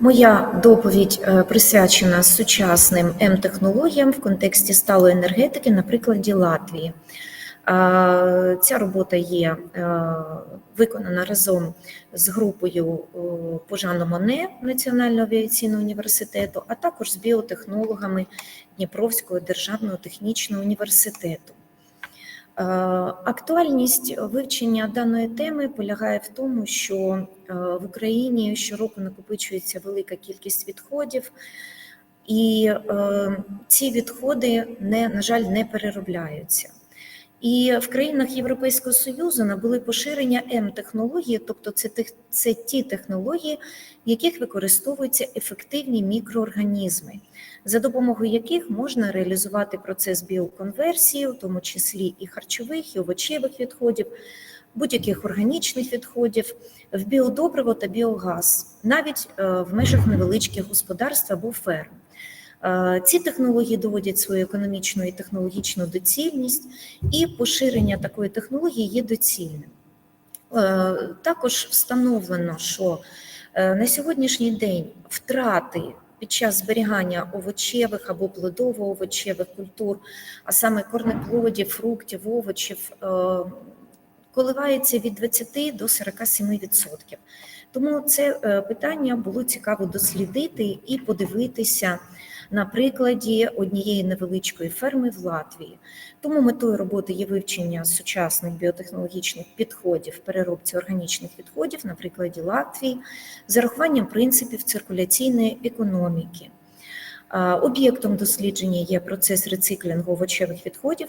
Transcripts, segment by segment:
Моя доповідь е, присвячена сучасним М-технологіям в контексті сталої енергетики на прикладі Латвії. Е, Ця робота є е, виконана разом з групою Пожано Моне Національного авіаційного університету, а також з біотехнологами Дніпровського державного технічного університету. Е, Актуальність вивчення даної теми полягає в тому, що е, в Україні щороку накопичується велика кількість відходів, і е, ці відходи не, на жаль, не переробляються. І в країнах Європейського Союзу набули поширення М-технології, тобто це тих- це ті технології, в яких використовуються ефективні мікроорганізми, за допомогою яких можна реалізувати процес біоконверсії, у тому числі і харчових, і овочевих відходів, будь-яких органічних відходів, в біодобриво та біогаз, навіть е, в межах невеличких господарств або ферм. Е, Ці технології доводять свою економічну і технологічну доцільність, і поширення такої технології є доцільним. Е, Також встановлено, що е, на сьогоднішній день втрати під час зберігання овочевих або плодово-овочевих культур, а саме корнеплодів, фруктів, овочів, коливається від 20 до 47%. Тому це питання було цікаво дослідити і подивитися на прикладі однієї невеличкої ферми в Латвії. Тому метою роботи є вивчення сучасних біотехнологічних підходів переробці органічних відходів на прикладі Латвії з урахуванням принципів циркуляційної економіки. Об'єктом дослідження є процес рециклінгу овочевих відходів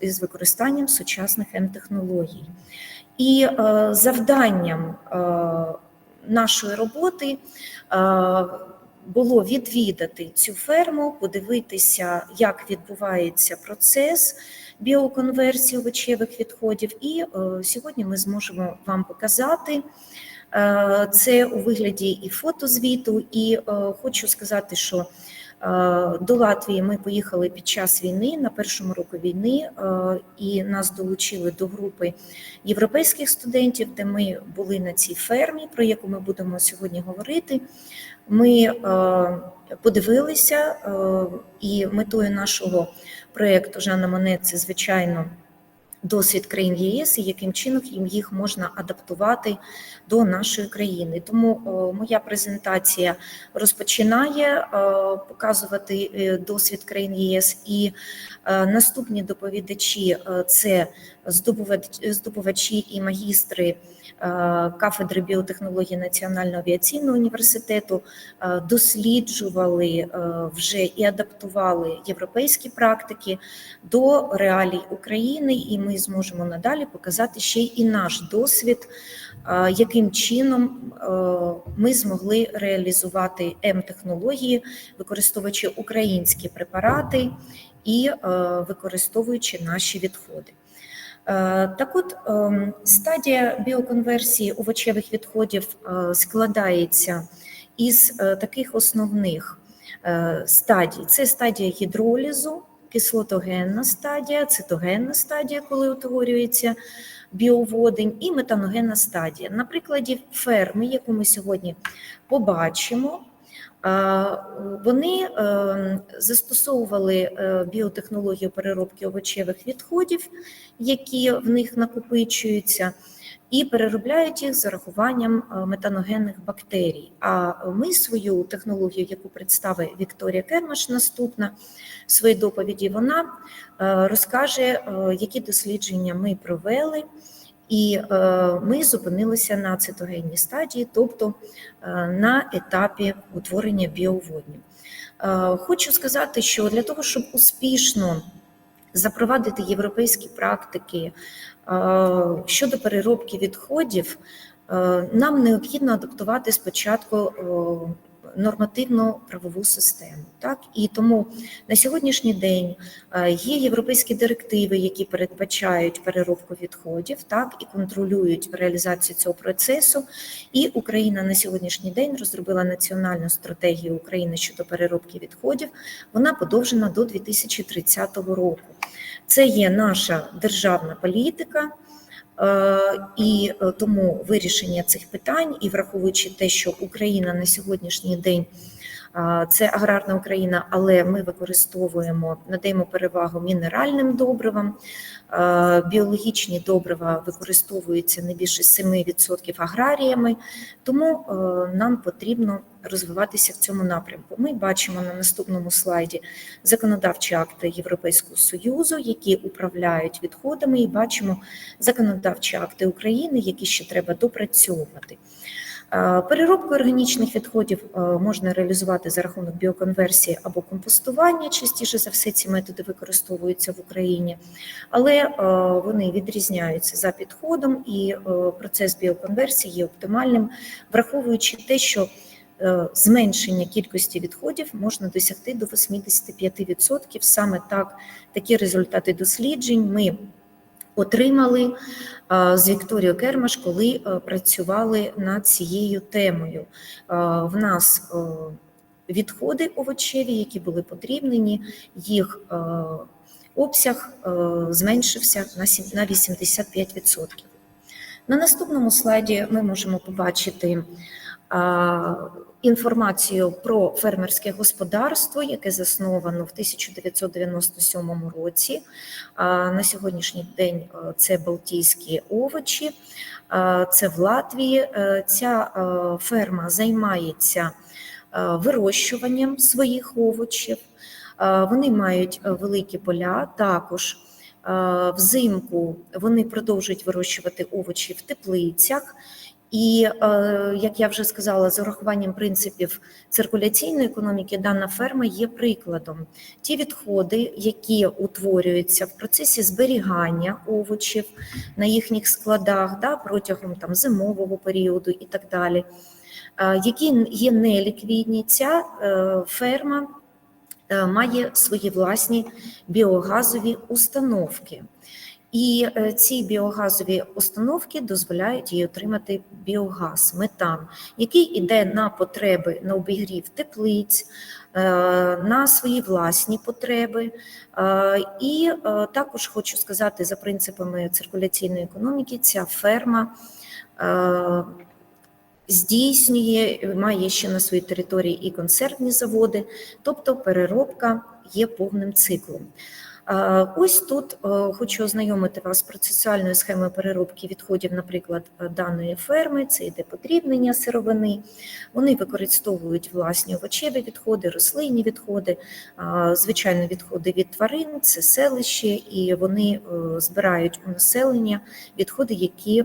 із використанням сучасних М-технологій. І е, завданням е, нашої роботи е, було відвідати цю ферму, подивитися, як відбувається процес біоконверсії овочевих відходів. І е, сьогодні ми зможемо вам показати е, це у вигляді і фотозвіту. І е, хочу сказати, що до Латвії ми поїхали під час війни на першому року війни, е, і нас долучили до групи європейських студентів, де ми були на цій фермі, про яку ми будемо сьогодні говорити. Ми е, подивилися, е, і метою нашого проєкту Жанна Монет це звичайно. Досвід країн ЄС і яким чином їм їх можна адаптувати до нашої країни. Тому е, моя презентація розпочинає е, показувати е, досвід країн ЄС, і наступні доповідачі е, це здобувачі і магістри е, кафедри біотехнології Національного авіаційного університету е, досліджували е, вже і адаптували європейські практики до реалій України, і ми зможемо надалі показати ще й наш досвід, е, яким чином е, ми змогли реалізувати М-технології, використовуючи українські препарати і е, використовуючи наші відходи. Е, Так от ем, стадія біоконверсії овочевих відходів е, складається із е, таких основних е, стадій. Це стадія гідролізу, кислотогенна стадія, цитогенна стадія, коли утворюється біоводень, і метаногенна стадія. На прикладі ферми, яку ми сьогодні побачимо, е, вони е, застосовували е, біотехнологію переробки овочевих відходів, які в них накопичуються, і переробляють їх з урахуванням е, метаногенних бактерій. А ми свою технологію, яку представить Вікторія Кермаш, наступна в своїй доповіді, вона е, розкаже, е, які дослідження ми провели. І ми зупинилися на цитогенній стадії, тобто на етапі утворення біоводнів. Хочу сказати, що для того, щоб успішно запровадити європейські практики е, щодо переробки відходів, е, нам необхідно адаптувати спочатку е, нормативну правову систему. Так і тому на сьогоднішній день е, є європейські директиви, які передбачають переробку відходів, так і контролюють реалізацію цього процесу. І Україна на сьогоднішній день розробила національну стратегію України щодо переробки відходів. Вона подовжена до 2030 року. Це є наша державна політика. Е, І е, тому вирішення цих питань, і враховуючи те, що Україна на сьогоднішній день це аграрна Україна, але ми використовуємо, надаємо перевагу мінеральним добривам. Е, Біологічні добрива використовуються не більше 7% аграріями, тому нам потрібно розвиватися в цьому напрямку. Ми бачимо на наступному слайді законодавчі акти Європейського союзу, які управляють відходами, і бачимо законодавчі акти України, які ще треба допрацьовувати. Е, Переробку органічних відходів е, можна реалізувати за рахунок біоконверсії або компостування. Частіше за все ці методи використовуються в Україні, але е, вони відрізняються за підходом, і процес біоконверсії є оптимальним, враховуючи те, що зменшення кількості відходів можна досягти до 85%. Саме так такі результати досліджень ми отримали е, з Вікторією Кермаш, коли е, працювали над цією темою. Е, В нас е, відходи овочеві, які були потрібні, їх е, обсяг е, зменшився на на 85%. На наступному слайді ми можемо побачити інформацію про фермерське господарство, яке засновано в 1997 році. На сьогоднішній день е, це Балтійські овочі, це в Латвії. Е, Ця е, ферма займається вирощуванням своїх овочів. Вони мають великі поля, також взимку вони продовжують вирощувати овочі в теплицях. І, е, як я вже сказала, з урахуванням принципів циркуляційної економіки, дана ферма є прикладом. Ті відходи, які утворюються в процесі зберігання овочів на їхніх складах да, протягом там, зимового періоду і так далі, е, які є неліквідні, ця е, ферма має свої власні біогазові установки. І е, ці біогазові установки дозволяють їй отримати біогаз, метан, який йде на потреби на обігрів теплиць, е, на свої власні потреби. Е, І також хочу сказати, за принципами циркуляційної економіки, ця ферма здійснює, має ще на своїй території і консервні заводи, тобто переробка є повним циклом. Ось тут е, хочу ознайомити вас з процесуальною схемою переробки відходів, наприклад, е, даної ферми. Це йде подрібнення сировини. Вони використовують власні овочеві відходи, рослинні відходи, е, звичайно, відходи від тварин, це селище, і вони збирають у населення відходи, які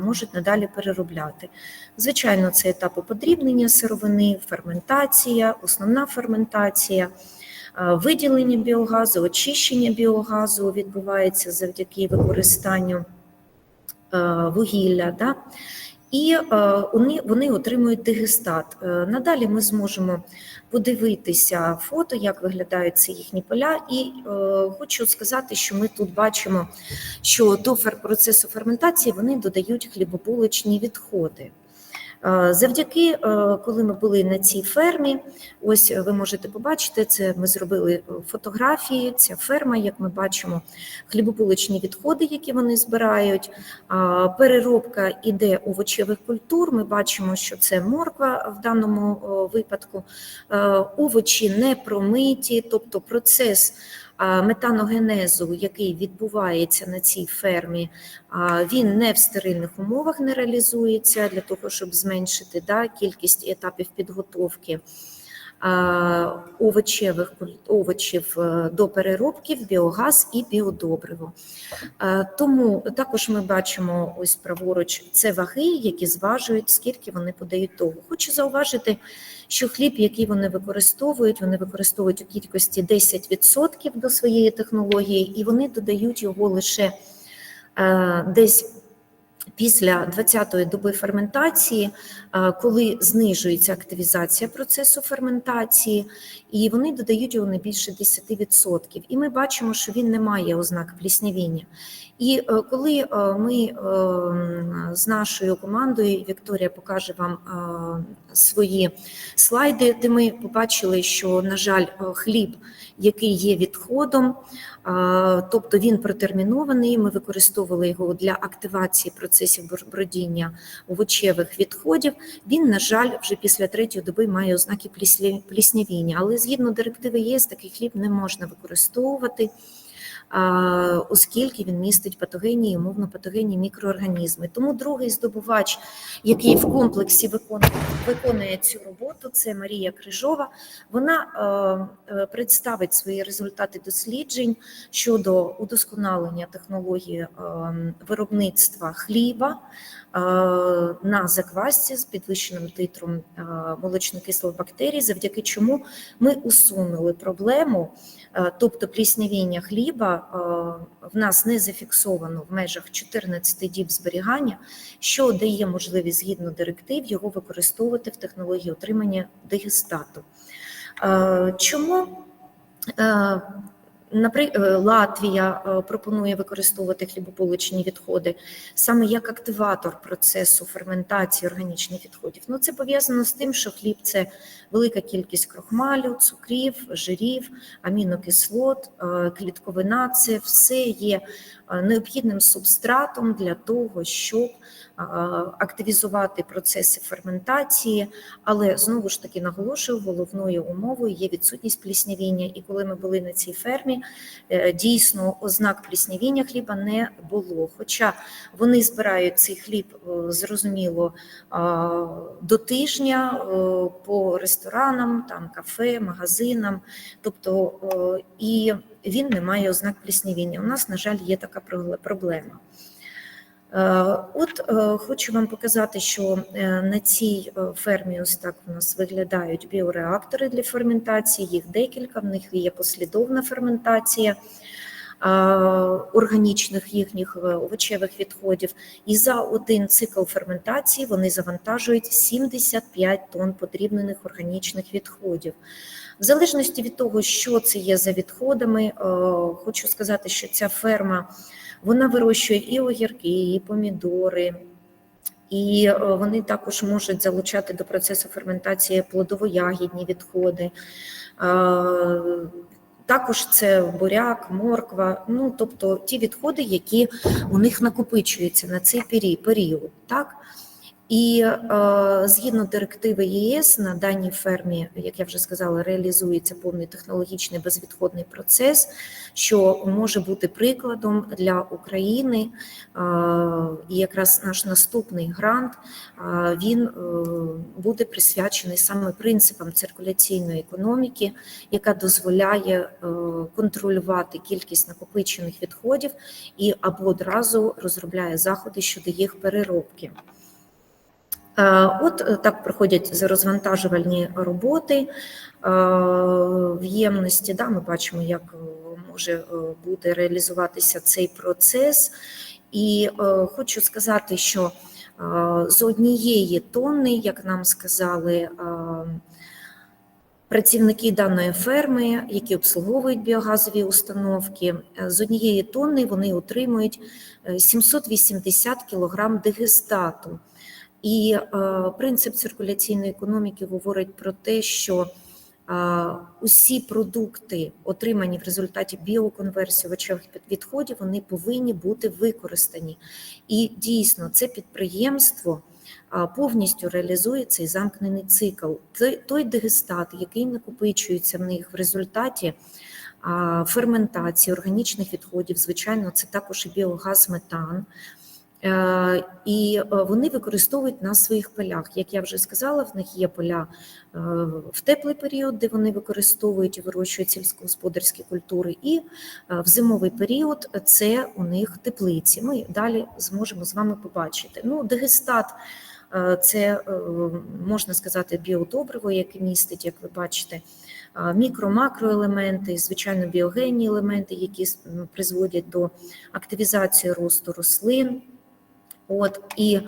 можуть надалі переробляти. Звичайно, це етапи подрібнення сировини, ферментація, основна ферментація. Виділення біогазу, очищення біогазу відбувається завдяки використанню вугілля. Да? І вони, вони отримують дигестат. Е, Надалі ми зможемо подивитися фото, як виглядають ці їхні поля. І е, хочу сказати, що ми тут бачимо, що до процесу ферментації вони додають хлібобулочні відходи. Е, Завдяки, е, коли ми були на цій фермі, ось ви можете побачити, це ми зробили е, фотографії. Ця ферма, як ми бачимо, хлібобулочні відходи, які вони збирають. Переробка іде овочевих культур. Ми бачимо, що це морква в даному випадку. Е, Овочі не промиті, тобто процес. Метаногенезу, який відбувається на цій фермі, він не в стерильних умовах не реалізується для того, щоб зменшити да, кількість етапів підготовки овочевих овочів до переробки в біогаз і біодобриво. Тому також ми бачимо ось праворуч це ваги, які зважують, скільки вони подають того. Хочу зауважити, що хліб, який вони використовують, вони використовують у кількості 10% до своєї технології, і вони додають його лише е, десь. Після 20-ї доби ферментації, е, коли знижується активізація процесу ферментації, і вони додають його не більше 10%. І ми бачимо, що він не має ознак пліснявіння. І е, коли е, ми е, з нашою командою, Вікторія покаже вам свої слайди, де ми побачили, що, на жаль, хліб, який є відходом, тобто він протермінований. Ми використовували його для активації процесів бродіння овочевих відходів. Він, на жаль, вже після третьої доби має ознаки пліснявіння. Але згідно директиви ЄС, такий хліб не можна використовувати. Оскільки він містить патогенні і умовно патогенні мікроорганізми. Тому другий здобувач, який в комплексі виконує, виконує цю роботу, це Марія Крижова. Вона е, е, представить свої результати досліджень щодо удосконалення технології е, виробництва хліба на заквасці з підвищеним титром е, молочнокислих бактерій, завдяки чому ми усунули проблему, е, тобто пліснявіння хліба е, в нас не зафіксовано в межах 14 діб зберігання, що дає можливість згідно директив його використовувати в технології отримання дегестату. Е, Чому е, напри- е, Латвія е, пропонує використовувати хлібополучні відходи саме як активатор процесу ферментації органічних відходів? Ну, це пов'язано з тим, що хліб це велика кількість крохмалю, цукрів, жирів, амінокислот, е, клітковина це все є необхідним субстратом для того, щоб е, активізувати процеси ферментації, але знову ж таки наголошую, головною умовою є відсутність пліснявіння. І коли ми були на цій фермі, е, дійсно ознак пліснявіння хліба не було. Хоча вони збирають цей хліб, е, зрозуміло, до тижня е, по ресторанам, там кафе, магазинам, тобто е, і він не має ознак пліснявіння. У нас, на жаль, є така проблема. Е, От е, хочу вам показати, що е, на цій фермі ось так у нас виглядають біореактори для ферментації. Їх декілька, в них є послідовна ферментація органічних їхніх овочевих відходів. І за один цикл ферментації вони завантажують 75 тонн подрібнених органічних відходів. В залежності від того, що це є за відходами, е, хочу сказати, що ця ферма вона вирощує і огірки, і помідори, і е, вони також можуть залучати до процесу ферментації плодово-ягідні відходи. Е, Також це буряк, морква, ну тобто ті відходи, які у них накопичуються на цей період. Так? І е, згідно директиви ЄС на даній фермі, як я вже сказала, реалізується повний технологічний безвідходний процес, що може бути прикладом для України. Е, і якраз наш наступний грант е, він буде присвячений саме принципам циркуляційної економіки, яка дозволяє контролювати кількість накопичених відходів і або одразу розробляє заходи щодо їх переробки. Е, От е, так проходять розвантажувальні роботи е, в ємності. Да, ми бачимо, як може буде реалізуватися цей процес. І хочу сказати, що з однієї тонни, як нам сказали, Працівники даної ферми, які обслуговують біогазові установки, з однієї тонни вони отримують е, 780 кг дегестату. І е, принцип циркуляційної економіки говорить про те, що е, усі продукти, отримані в результаті біоконверсії овочевих відходів, вони повинні бути використані. І дійсно, це підприємство повністю реалізує цей замкнений цикл. Той дегестат, який накопичується в них в результаті ферментації органічних відходів, звичайно, це також і біогаз метан. Е, І е, вони використовують на своїх полях. Як я вже сказала, в них є поля е, в теплий період, де вони використовують і вирощують сільськогосподарські культури, і в зимовий період це у них теплиці. Ми далі зможемо з вами побачити. Ну, дегестат це можна сказати біодобриво, яке містить, як ви бачите, мікро-макроелементи, звичайно, біогенні елементи, які призводять до активізації росту рослин. От і е,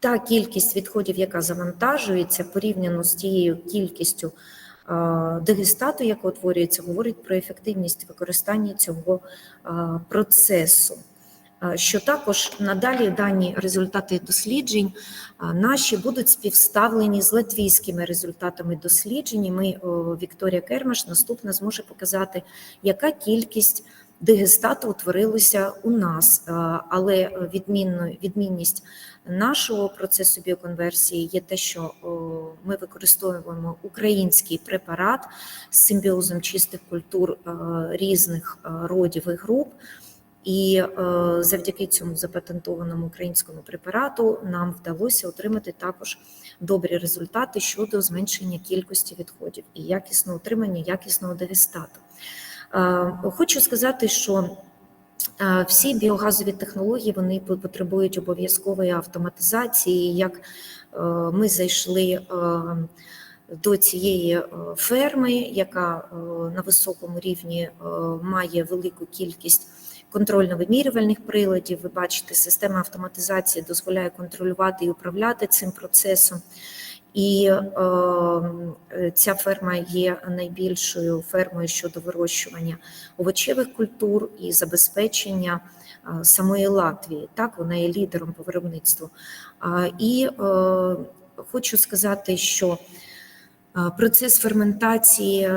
та кількість відходів, яка завантажується, порівняно з тією кількістю е, дегестату, яка утворюється, говорить про ефективність використання цього е, процесу. е, що також надалі дані результати досліджень е, наші будуть співставлені з латвійськими результатами досліджень. Ми Вікторія Кермаш наступна зможе показати, яка кількість дигестату утворилося у нас, Е, але відмінно, відмінність нашого процесу біоконверсії є те, що ми використовуємо український препарат з симбіозом чистих культур е, різних е, родів і груп. І завдяки цьому запатентованому українському препарату нам вдалося отримати також добрі результати щодо зменшення кількості відходів і якісного утримання якісного дегестату. Е, Хочу сказати, що е, всі біогазові технології вони потребують обов'язкової автоматизації. Як е, ми зайшли до цієї ферми, яка на високому рівні має велику кількість контрольно-вимірювальних приладів. Ви бачите, система автоматизації дозволяє контролювати і управляти цим процесом. І е, ця ферма є найбільшою фермою щодо вирощування овочевих культур і забезпечення е, самої Латвії. Так, вона є лідером по виробництву. Е, і е, хочу сказати, що е, Процес ферментації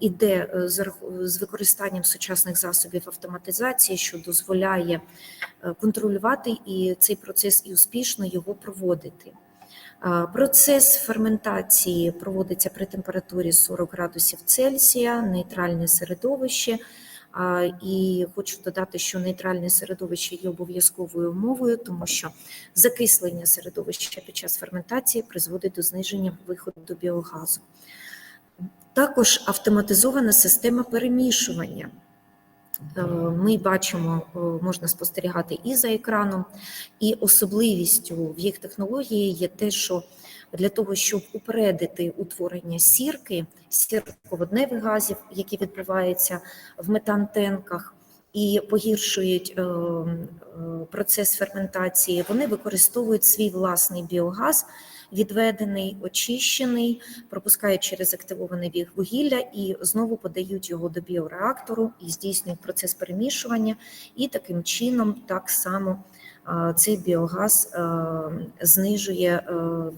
іде з використанням сучасних засобів автоматизації, що дозволяє е, контролювати і цей процес і успішно його проводити. Процес ферментації проводиться при температурі 40 градусів Цельсія, нейтральне середовище. І хочу додати, що нейтральне середовище є обов'язковою умовою, тому що закислення середовища під час ферментації призводить до зниження виходу біогазу. Також автоматизована система перемішування. Е, Ми бачимо, е, можна спостерігати і за екраном, і особливістю в їх технології є те, що для того, щоб упередити утворення сірки, сірководневих газів, які відбуваються в метантенках і погіршують е, процес ферментації, вони використовують свій власний біогаз, відведений, очищений, пропускають через активоване вугілля і знову подають його до біореактору і здійснюють процес перемішування, і таким чином так само цей біогаз знижує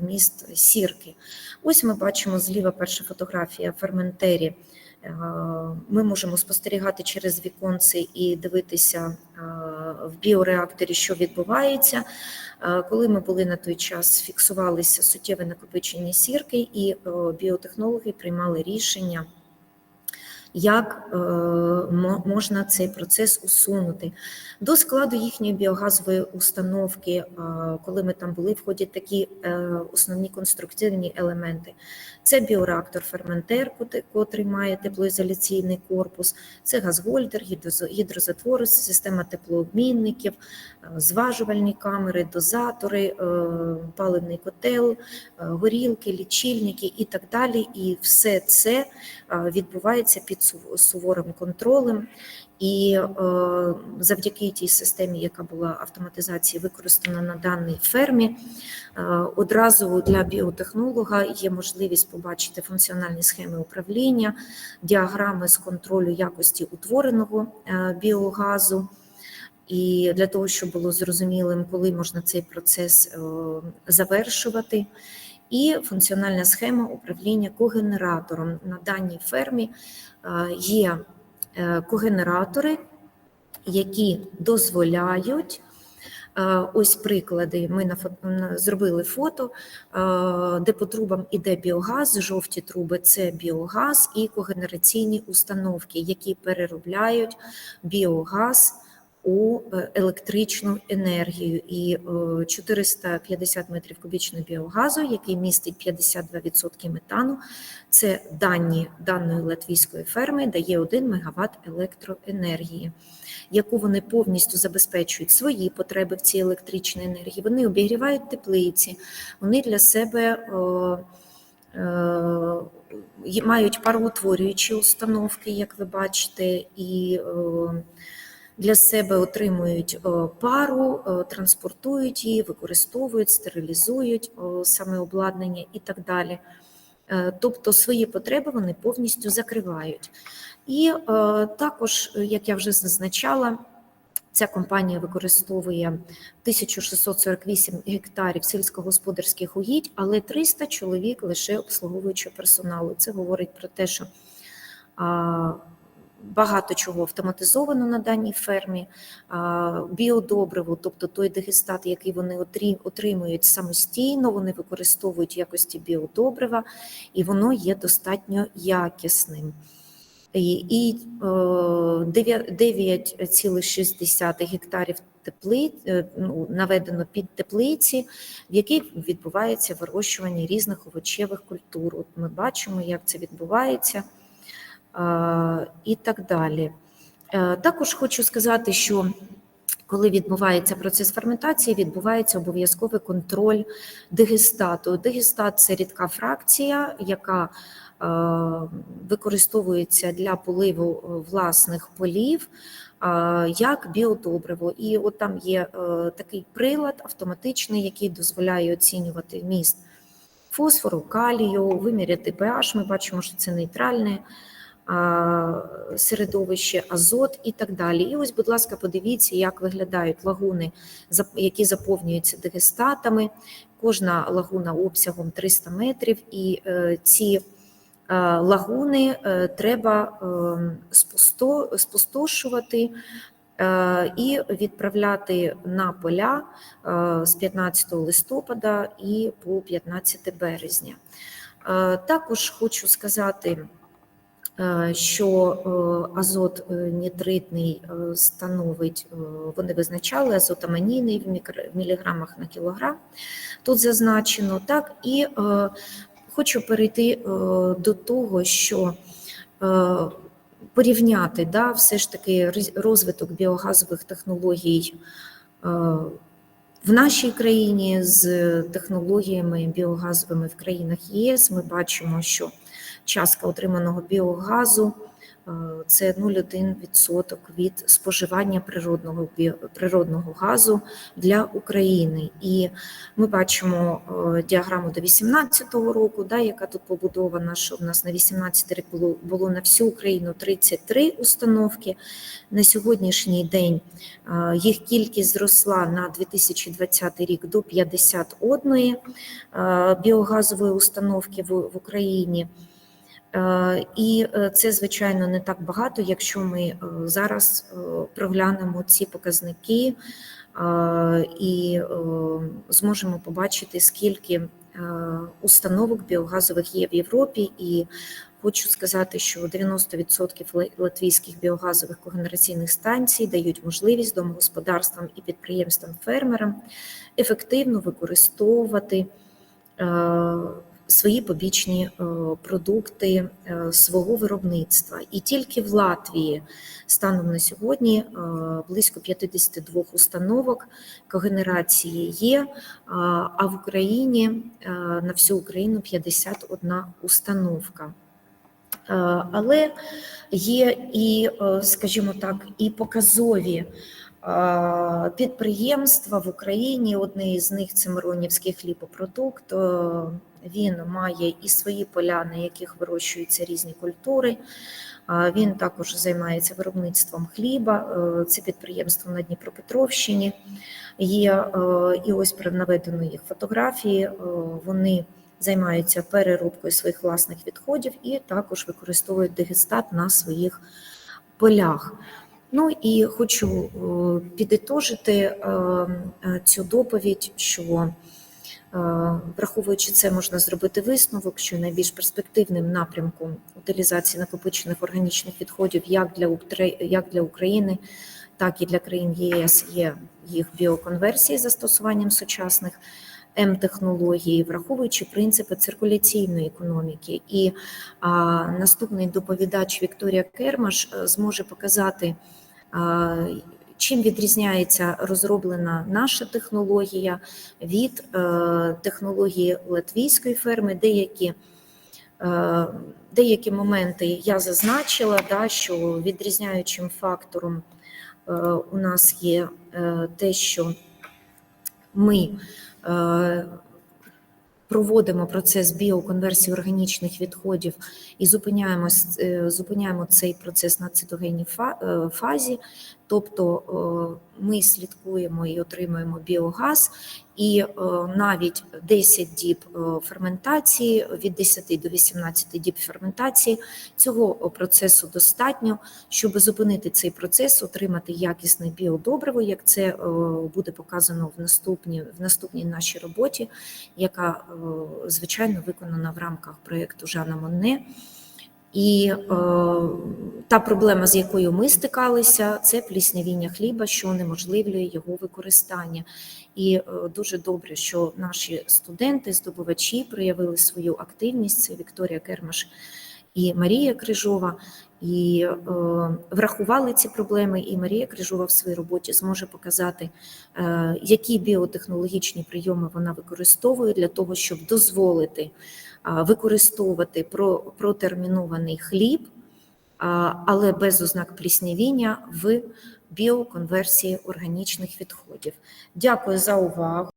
вміст сірки. Ось ми бачимо зліва перша фотографія ферментері. А, Ми можемо спостерігати через віконці і дивитися в біореакторі, що відбувається. Коли ми були на той час, фіксувалися суттєве накопичення сірки, і біотехнологи приймали рішення як е, можна цей процес усунути. До складу їхньої біогазової установки, е, коли ми там були, входять такі е, основні конструктивні елементи. Це біореактор ферментер, котрий має теплоізоляційний корпус, це газгольдер, гідрозатвори, система теплообмінників, зважувальні камери, дозатори, е, паливний котел, е, горілки, лічильники і так далі. І все це е, відбувається під суворим контролем. І завдяки тій системі, яка була автоматизації використана на даній фермі, одразу для біотехнолога є можливість побачити функціональні схеми управління, діаграми з контролю якості утвореного біогазу. І для того, щоб було зрозумілим, коли можна цей процес е, завершувати. І функціональна схема управління когенератором на даній фермі е, є е, когенератори, які дозволяють. Ось приклади. Ми зробили фото, де по трубам іде біогаз, жовті труби це біогаз і когенераційні установки, які переробляють біогаз у е, електричну енергію. І е, 450 метрів кубічного біогазу, який містить 52% метану, це дані даної латвійської ферми дає 1 МВт електроенергії, яку вони повністю забезпечують свої потреби в цій електричній енергії. Вони обігрівають теплиці, вони для себе е, е, мають пароутворюючі установки, як ви бачите, і е, для себе отримують е, пару, е, транспортують її, використовують, стерилізують е, саме обладнання і так далі. Тобто свої потреби вони повністю закривають. І також, як я вже зазначала, Ця компанія використовує 1648 гектарів сільськогосподарських угідь, але 300 чоловік лише обслуговуючого персоналу. Це говорить про те, що багато чого автоматизовано на даній фермі, біодобриво, тобто той дегестат, який вони отримують самостійно, вони використовують в якості біодобрива, і воно є достатньо якісним. І, і е, 9,6 гектарів тепли, е, ну, наведено під теплиці, в яких відбувається вирощування різних овочевих культур. От ми бачимо, як це відбувається і так далі. Е, Також хочу сказати, що коли відбувається процес ферментації, відбувається обов'язковий контроль дегестату. Дегестат це рідка фракція, яка е, використовується для поливу е, власних полів як біодобриво. І от там є такий прилад автоматичний, який дозволяє оцінювати вміст фосфору, калію, виміряти pH. Ми бачимо, що це нейтральне середовище, азот і так далі. І ось, будь ласка, подивіться, як виглядають лагуни, які заповнюються дегестатами. Кожна лагуна обсягом 300 метрів, і е, ці е, лагуни е, треба спустошувати і відправляти на поля з 15 листопада і по 15 березня. Також хочу сказати, що е, азот е, нітритний е, становить, е, вони визначали азотаманійний в міліграмах на кілограм. Тут зазначено так, і е, хочу перейти е, до того, що е, порівняти да, все ж таки розвиток біогазових технологій е, в нашій країні з технологіями біогазовими в країнах ЄС. Ми бачимо, що частка отриманого біогазу е, це 0,1% від споживання природного природного газу для України. І ми бачимо е, діаграму до 2018 року, да, яка тут побудована, що в нас на 18 рік було, було на всю Україну 33 установки. На сьогоднішній день е, їх кількість зросла на 2020 рік до 51 е, біогазової установки в Україні. Е, І е, це, звичайно, не так багато, якщо ми е, зараз проглянемо ці показники і зможемо побачити, скільки установок біогазових є в Європі. І хочу сказати, що 90% латвійських біогазових когенераційних станцій дають можливість домогосподарствам і підприємствам-фермерам ефективно використовувати свої побічні е, продукти е, свого виробництва. І тільки в Латвії станом на сьогодні е, близько 52 установок когенерації є, а- в Україні на всю Україну 51 установка. Але є і, скажімо так, і показові підприємства в Україні. Одне із них це Миронівський хлібопродукт. Він має і свої поля, на яких вирощуються різні культури. Він також займається виробництвом хліба. Е, Це підприємство на Дніпропетровщині. Є е, і ось наведено їх фотографії. Е, Вони займаються переробкою своїх власних відходів і також використовують дегестат на своїх полях. Ну і хочу підітожити цю доповідь, що враховуючи це, можна зробити висновок, що найбільш перспективним напрямком утилізації накопичених органічних відходів як для як для України, так і для країн ЄС є їх біоконверсії застосуванням сучасних М-технологій, враховуючи принципи циркуляційної економіки. І а, наступний доповідач Вікторія Кермаш е, зможе показати, а, чим відрізняється розроблена наша технологія від е, технології латвійської ферми, деякі. е, Деякі моменти я зазначила, да, що відрізняючим фактором е, у нас є те, що ми проводимо процес біоконверсії органічних відходів і зупиняємо, зупиняємо цей процес на цитогенній фазі, тобто е, ми слідкуємо і отримуємо біогаз, і е, навіть 10 діб е, ферментації, від 10 до 18 діб ферментації цього процесу достатньо, щоб зупинити цей процес, отримати якісне біодобриво, як це буде показано в наступній, в наступній нашій роботі, яка, звичайно, виконана в рамках проєкту Жана Монне. І е, та проблема, з якою ми стикалися, це пліснявіння хліба, що унеможливлює його використання. І е, дуже добре, що наші студенти, здобувачі проявили свою активність. Це Вікторія Кермаш і Марія Крижова, і е, врахували ці проблеми. І Марія Крижова в своїй роботі зможе показати, е, які біотехнологічні прийоми вона використовує для того, щоб дозволити використовувати протермінований хліб, але без ознак пліснявіння в біоконверсії органічних відходів. Дякую за увагу.